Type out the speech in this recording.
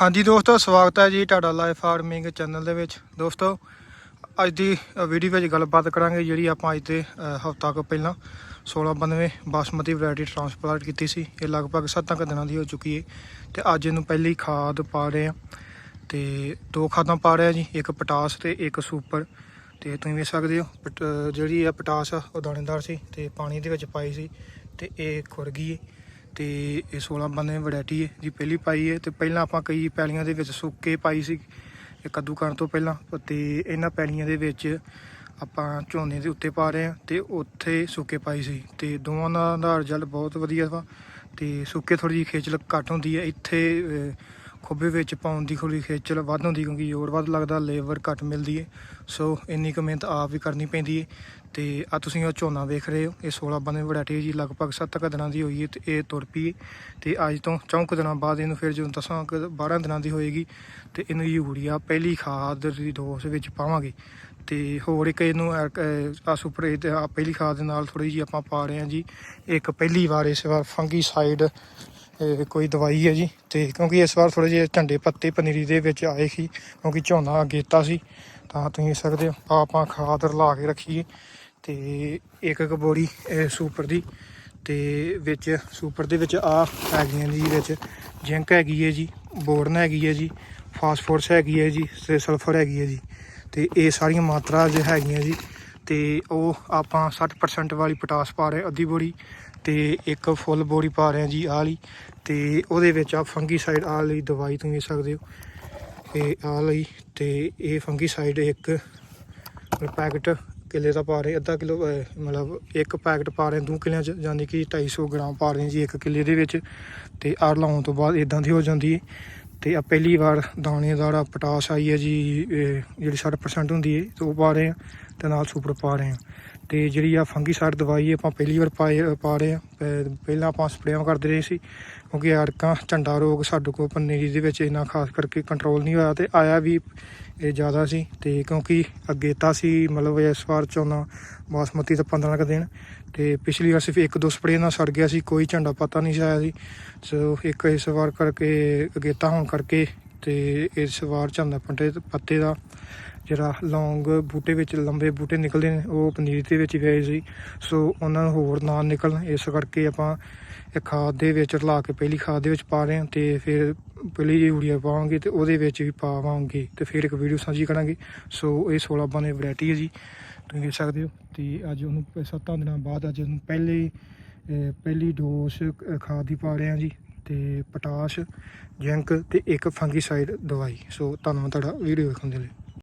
ਹਾਂਜੀ ਦੋਸਤੋ, ਸਵਾਗਤ ਹੈ ਜੀ ਤੁਹਾਡਾ ਲਾਈਫ ਫਾਰਮਿੰਗ ਚੈਨਲ ਦੇ ਵਿੱਚ। ਦੋਸਤੋ, ਅੱਜ ਦੀ ਵੀਡੀਓ ਵਿੱਚ ਗੱਲਬਾਤ ਕਰਾਂਗੇ ਜਿਹੜੀ ਆਪਾਂ ਅੱਜ ਦੇ ਹਫਤਾ ਕੁ ਪਹਿਲਾਂ 1692 ਬਾਸਮਤੀ ਵੈਰਾਈਟੀ ਟ੍ਰਾਂਸਪਲਾਂਟ ਕੀਤੀ ਸੀ। ਇਹ ਲਗਭਗ 7 ਕੁ ਦਿਨਾਂ ਦੀ ਹੋ ਚੁੱਕੀ ਹੈ ਤੇ ਅੱਜ ਇਹਨੂੰ ਪਹਿਲੀ ਖਾਦ ਪਾ ਰਹੇ ਆ ਤੇ ਦੋ ਖਾਦਾਂ ਪਾ ਰਹੇ ਆ ਜੀ, ਇੱਕ ਪਟਾਸ ਤੇ ਇੱਕ ਸੁਪਰ। ਤੇ ਤੁਸੀਂ ਵੇਖ ਸਕਦੇ ਹੋ, ਪਟ- ਜਿਹੜੀ ਆ ਪਟਾਸ ਆ, ਉਹ ਦਾਣੇਦਾਰ ਸੀ ਤੇ ਪਾਣੀ ਦੇ ਵਿੱਚ ਪਾਈ ਸੀ ਤੇ ਇਹ ਖੁਰ ਗਈ ਹੈ ਤੇ ਇਹ 16 ਬੰਦੇ ਵੈਰਾਈਟੀ ਹੈ ਜੀ, ਪਹਿਲੀ ਪਾਈ ਹੈ ਤੇ ਪਹਿਲਾਂ ਆਪਾਂ ਕਈ ਪੈਲੀਆਂ ਦੇ ਵਿੱਚ ਸੁੱਕੇ ਪਾਈ ਸੀ, ਇਹ ਕੱਦੂ ਕਰਨ ਤੋਂ ਪਹਿਲਾਂ ਤੇ ਇਹਨਾਂ ਪੈਲੀਆਂ ਦੇ ਵਿੱਚ ਆਪਾਂ ਝੋਨੇ ਦੇ ਉੱਤੇ ਪਾ ਰਹੇ ਹਾਂ ਤੇ ਉੱਥੇ ਸੁੱਕੇ ਪਾਈ ਸੀ ਤੇ ਦੋਵਾਂ ਦਾ ਰਿਜ਼ਲਟ ਬਹੁਤ ਵਧੀਆ ਵਾ ਤੇ ਸੁੱਕੇ ਥੋੜੀ ਜਿਹੀ ਖੇਚਲ ਘੱਟ ਹੁੰਦੀ ਹੈ, ਇੱਥੇ ਖੁੱਬੇ ਵਿੱਚ ਪਾਉਣ ਦੀ ਥੋੜੀ ਖੇਚਲ ਵੱਧ ਹੁੰਦੀ ਕਿਉਂਕਿ ਜ਼ੋਰ ਵੱਧ ਲੱਗਦਾ, ਲੇਬਰ ਘੱਟ ਮਿਲਦੀ ਹੈ ਸੋ ਇੰਨੀ ਕੁ ਮਿਹਨਤ ਆਪ ਵੀ ਕਰਨੀ ਪੈਂਦੀ ਹੈ ਤੇ ਆ ਤੁਸੀਂ ਉਹ ਝੋਨਾ ਵੇਖ ਰਹੇ ਹੋ, ਇਹ 16 ਬੰਦੇ ਵੈਰਾਈਟੀ ਜੀ, ਲਗਭਗ 7 ਕੁ ਦਿਨਾਂ ਦੀ ਹੋਈ ਹੈ ਤੇ ਇਹ ਤੁਰ ਪਈ ਹੈ ਤੇ ਅੱਜ ਤੋਂ ਚੌਂਕ ਦਿਨਾਂ ਬਾਅਦ ਇਹਨੂੰ ਫਿਰ ਜਦੋਂ ਦਸਾਂ ਕੁ 12 ਦਿਨਾਂ ਦੀ ਹੋਏਗੀ ਤੇ ਇਹਨੂੰ ਯੂਰੀਆ ਪਹਿਲੀ ਖਾਦ ਦੀ ਡੋਜ਼ ਵਿੱਚ ਪਾਵਾਂਗੇ। ਤੇ ਹੋਰ ਇੱਕ ਇਹਨੂੰ ਆ ਸੁਪਰ, ਇਹ ਤੇ ਆਹ ਪਹਿਲੀ ਖਾਦ ਦੇ ਨਾਲ ਥੋੜੀ ਜੀ ਆਪਾਂ ਪਾ ਰਹੇ ਹਾਂ ਜੀ। ਇੱਕ ਪਹਿਲੀ ਵਾਰ ਇਸ ਵਾਰ ਫੰਗੀਸਾਈਡ ਸਾਈਡ ਕੋਈ ਦਵਾਈ ਹੈ ਜੀ। ਤੇ ਕਿਉਂਕਿ ਇਸ ਵਾਰ ਥੋੜੇ ਜਿਹੇ ਝੰਡੇ ਪੱਤੇ ਪਨੀਰੀ ਦੇ ਵਿੱਚ ਆਏ ਸੀ, ਕਿਉਂਕਿ ਝੋਨਾ ਅਗੇਤਾ ਸੀ, ਤਾਂ ਤੁਸੀਂ ਸਕਦੇ ਹੋ, ਆਪਾਂ ਖਾਦ ਲਾ ਕੇ ਰੱਖੀਏ ਤੇ ਇੱਕ ਇੱਕ ਬੋਰੀ ਸੁਪਰ ਦੀ, ਤੇ ਵਿੱਚ ਸੁਪਰ ਦੇ ਵਿੱਚ ਆ ਹੈਗੀਆਂ ਜੀ, ਵਿੱਚ ਜਿੰਕ ਹੈਗੀ ਹੈ ਜੀ, ਬੋਰਨ ਹੈਗੀ ਹੈ ਜੀ, ਫਾਸਫੋਰਸ ਹੈਗੀ ਹੈ ਜੀ, ਤੇ ਸਲਫਰ ਹੈਗੀ ਹੈ ਜੀ। ਤੇ ਇਹ ਸਾਰੀਆਂ ਮਾਤਰਾ ਜ ਹੈਗੀਆਂ ਜੀ। ਤੇ ਉਹ ਆਪਾਂ 60% ਵਾਲੀ ਪੋਟਾਸ ਪਾ ਰਹੇ ਅੱਧੀ ਬੋਰੀ ਤੇ ਇੱਕ ਫੁੱਲ ਬੋਰੀ ਪਾ ਰਹੇ ਜੀ ਆਹ ਲਈ ਤੇ ਉਹਦੇ ਵਿੱਚ ਆ ਫੰਗੀਸਾਈਡ ਆ ਲਈ ਦਵਾਈ ਤੁਸੀਂ ਸਕਦੇ ਹੋ। ਇਹ ਆ ਲਈ ਤੇ ਇਹ ਫੰਗੀਸਾਈਡ ਇੱਕ ਪੈਕਟ ਕਿੱਲੇ ਦਾ ਪਾ ਰਹੇ ਅੱਧਾ ਕਿਲੋ ਮਤਲਬ ਇੱਕ ਪੈਕਟ ਪਾ ਰਹੇ ਦੋ ਕਿਲਿਆਂ ਚ ਯਾਨੀ ਕਿ 250 ਗ੍ਰਾਮ ਪਾ ਰਹੇ ਜੀ ਇੱਕ ਕਿੱਲੇ ਦੇ ਵਿੱਚ ਤੇ ਆਹ ਲਾਉਣ ਤੋਂ ਬਾਅਦ ਇਦਾਂ ਦੀ ਹੋ ਜਾਂਦੀ ਹੈ। ਤੇ ਆ ਪਹਿਲੀ ਵਾਰ ਦਾਣੇਦਾਰ ਆ ਪਟਾਸ ਆਈ ਹੈ ਜੀ ਜਿਹੜੀ 60% ਹੁੰਦੀ ਹੈ, ਤੇ ਉਹ ਪਾ ਰਹੇ ਆ ਤੇ ਨਾਲ ਸੁਪਰ ਪਾ ਰਹੇ ਆ ਤੇ ਜਿਹੜੀ ਆ ਫੰਗੀਸਾਈਡ ਦਵਾਈ ਆਪਾਂ ਪਹਿਲੀ ਵਾਰ ਪਾਏ, ਪਾ ਰਹੇ ਆ ਪਹਿਲਾਂ ਆਪਾਂ ਸਪਰੇਆਂ ਕਰਦੇ ਰਹੇ ਸੀ, ਕਿਉਂਕਿ ਅੜਕਾਂ ਝੰਡਾ ਰੋਗ ਸਾਡੇ ਕੋਲ ਪਨੀਰੀ ਦੇ ਵਿੱਚ ਇੰਨਾ ਖਾਸ ਕਰਕੇ ਕੰਟਰੋਲ ਨਹੀਂ ਹੋਇਆ ਤੇ ਆਇਆ ਵੀ ਇਹ ਜ਼ਿਆਦਾ ਸੀ। ਤੇ ਕਿਉਂਕਿ ਅੱਗੇ ਤਾਂ ਸੀ ਮਤਲਬ ਇਸ ਵਾਰ ਝੋਨਾ ਬਾਸਮਤੀ ਤਾਂ 15 ਕੁ ਦਿਨ ਤੇ ਪਿਛਲੀ ਵਾਰ ਸਿਰਫ ਇੱਕ ਦੋ ਸਪਰੇਅ ਨਾਲ ਸੜ ਗਿਆ ਸੀ, ਕੋਈ ਝੰਡਾ ਪਤਾ ਨਹੀਂ ਸੀ ਆਇਆ ਸੀ। ਸੋ ਇੱਕ ਇਸ ਵਾਰ ਕਰਕੇ, ਅਗੇਤਾ ਹੋਣ ਕਰਕੇ ਤੇ ਇਸ ਵਾਰ ਝੰਡਾ ਪੱਤੇ ਪੱਤੇ ਦਾ ਜਿਹੜਾ ਲੌਂਗ ਬੂਟੇ ਵਿੱਚ, ਲੰਬੇ ਬੂਟੇ ਨਿਕਲਦੇ ਨੇ, ਉਹ ਪਨੀਰ ਦੇ ਵਿੱਚ ਗਏ ਸੀ। ਸੋ ਉਹਨਾਂ ਨੂੰ ਹੋਰ ਨਾ ਨਿਕਲਣ, ਇਸ ਕਰਕੇ ਆਪਾਂ ਇਹ ਖਾਦ ਦੇ ਵਿੱਚ ਰਲਾ ਕੇ ਪਹਿਲੀ ਖਾਦ ਦੇ ਵਿੱਚ ਪਾ ਰਹੇ ਹਾਂ ਤੇ ਫਿਰ ਪਹਿਲੀ ਯੂਰੀਆ ਪਾਵਾਂਗੇ ਤੇ ਉਹਦੇ ਵਿੱਚ ਵੀ ਪਾਵਾਂਗੇ ਤੇ ਫਿਰ ਇੱਕ ਵੀਡੀਓ ਸਾਂਝੀ ਕਰਾਂਗੇ। ਸੋ ਇਹ 16 ਬਣੇ ਵੈਰਾਈਟੀ ਹੈ ਜੀ। ਤੁਸੀਂ ਦੇਖ ਸਕਦੇ ਹੋ ਤੇ ਅੱਜ ਉਹਨੂੰ ਪ- ਸੱਤਾਂ ਦਿਨਾਂ ਬਾਅਦ ਅੱਜ ਉਹਨੂੰ ਪਹਿਲੇ ਪਹਿਲੀ ਡੋਸ ਅਹ, ਖਾਦ ਦੀ ਪਾ ਰਹੇ ਹਾਂ ਜੀ ਤੇ ਪੋਟਾਸ ਜਿੰਕ ਤੇ ਇੱਕ ਫੰਗੀਸਾਈਡ ਦਵਾਈ। ਸੋ ਧੰਨਵਾਦ ਤੁਹਾਡਾ ਵੀਡੀਓ ਵੇਖਣ ਦੇ ਲਈ।